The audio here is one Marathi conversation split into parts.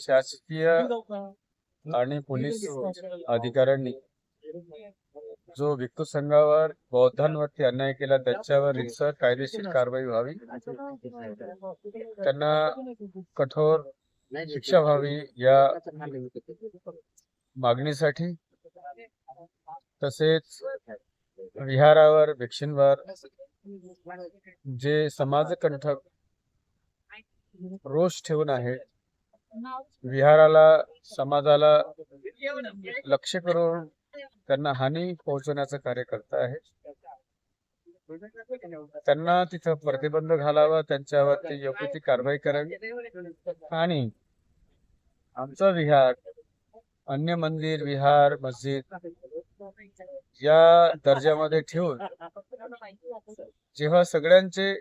शासकीय आणि पोलीस अधिकाऱ्यांनी जो भिक्खू संघावर बौद्धांवरती अन्याय केला त्याच्यावर रितसर कायदेशीर कारवाई व्हावी. त्यांना कठोर शिक्षा व्हावी या मागणीसाठी. तसेच विहारावर भिक्षूंवर जे समाजकंठक रोष ठेवून आहे विहाराला समाजाला लक्ष करून त्यांना हानी पोहोचवण्याचं कार्य करत आहे. त्यांना तिथं प्रतिबंध घालावा त्यांच्यावरती योग्य ती कारवाई करावी. आणि आमचा विहार अन्य मंदिर विहार मस्जिद या दर्जामध्ये ठेवून जेव्हा सगळ्यांचे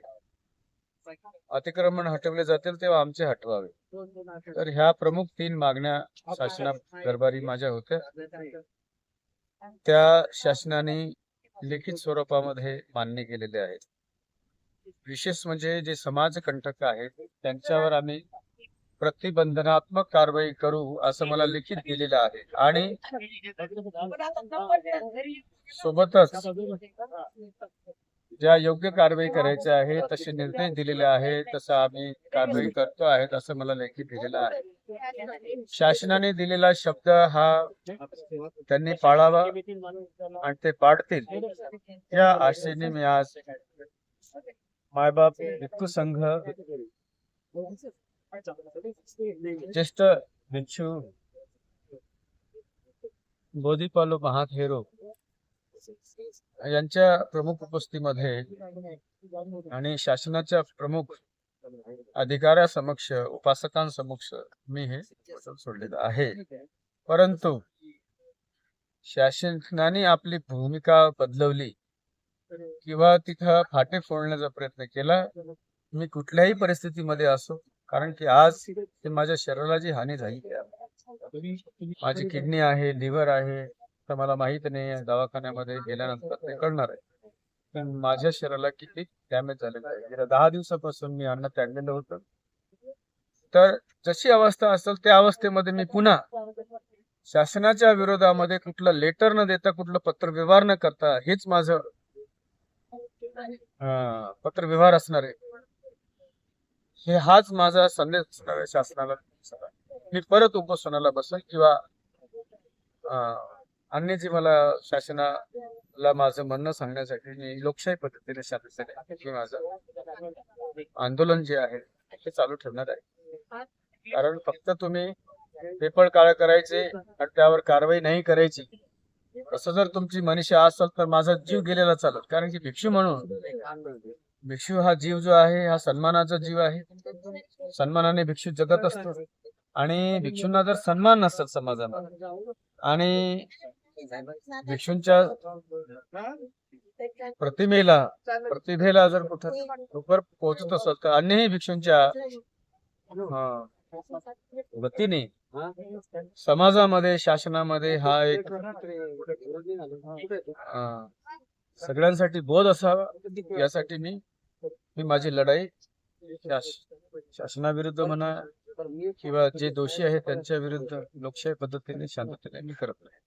अतिक्रमण हटवले जातील तेव्हा आमचे हटवावे. तर ह्या प्रमुख तीन मागण्या शासना दरबारी माझ्या होत्या. त्या शासनाने लिखित स्वरूपामध्ये मान्य केलेले आहेत. विशेष म्हणजे जे समाजकंटक आहेत त्यांच्यावर आम्ही प्रतिबंधनात्मक कारवाई करू असं मला लिखित दिलेलं आहे. आणि सोबतच ज्या योग्य कारवाई करायच्या आहे तसे निर्देश दिलेले आहेत तसं आम्ही कारवाई करतो आहेत असं मला लेखी दिलेलं आहे. शासनाने दिलेला शब्द हा त्यांनी पाळावा आणि ते पाडतील. या आशेने मी आज मायबाप भिक्खू संघ ज्येष्ठ भिक्षू बोधीपालो महाथेरो यांच्या प्रमुख उपस्थितीमध्ये आणि शासनाच्या प्रमुख अधिकाऱ्यासमक्ष उपासकांसमक्ष मी हे सोडलेलं आहे. परंतु शासनाने आपली भूमिका बदलवली किंवा तिथं फाटे फोडण्याचा प्रयत्न केला मी कुठल्याही परिस्थितीमध्ये असो कारण की आज ते माझ्या शरीराला जी हानी झाली माझी किडनी आहे लिव्हर आहे तर मला माहीत नाही दवाखान्यामध्ये गेल्यानंतर ते कळणार आहे. पण माझ्या शरीराला किती डॅमेज झालेलं आहे. गेल्या दहा दिवसापासून मी अन्न त्यागलेलं होतं. तर जशी अवस्था असेल त्या अवस्थेमध्ये मी पुन्हा शासनाच्या विरोधामध्ये कुठलं लेटर न देता कुठलं पत्रव्यवहार न करता हेच माझं पत्रव्यवहार असणार आहे. हे हाच माझा संदेश असणार आहे शासनाला. मी परत उपोषणाला बसेल किंवा अं, अन्य मला शासनाला माझं म्हणणं सांगण्यासाठी मी लोकशाही पद्धतीने शासनासाठी माझं आंदोलन जे आहे ते चालू ठेवणार आहे. कारण फक्त तुम्ही पेपर काळ करायचे आणि त्यावर कारवाई नाही करायची. असं जर तुमची मनीषा असेल तर माझा जीव गेलेला चालत. कारण की भिक्षू म्हणून भिक्षू हा जीव जो आहे हा सन्मानाचा जीव आहे. सन्मानाने भिक्षू जगत असतो. आणि भिक्षूंना जर सन्मान नसेल समाजाला आणि भिक्षूंच्या प्रतिमेला प्रतिभेला जर कुठं लवकर पोहोचत असेल तर अन्यही भिक्षूंच्या वतीने समाजामध्ये शासनामध्ये हा एक सगळ्यांसाठी बोध असावा. यासाठी मी मी माझी लढाई शास- शासनाविरुद्ध म्हणा किंवा जे दोषी आहेत त्यांच्या विरुद्ध लोकशाही पद्धतीने शांततेने मी करत नाही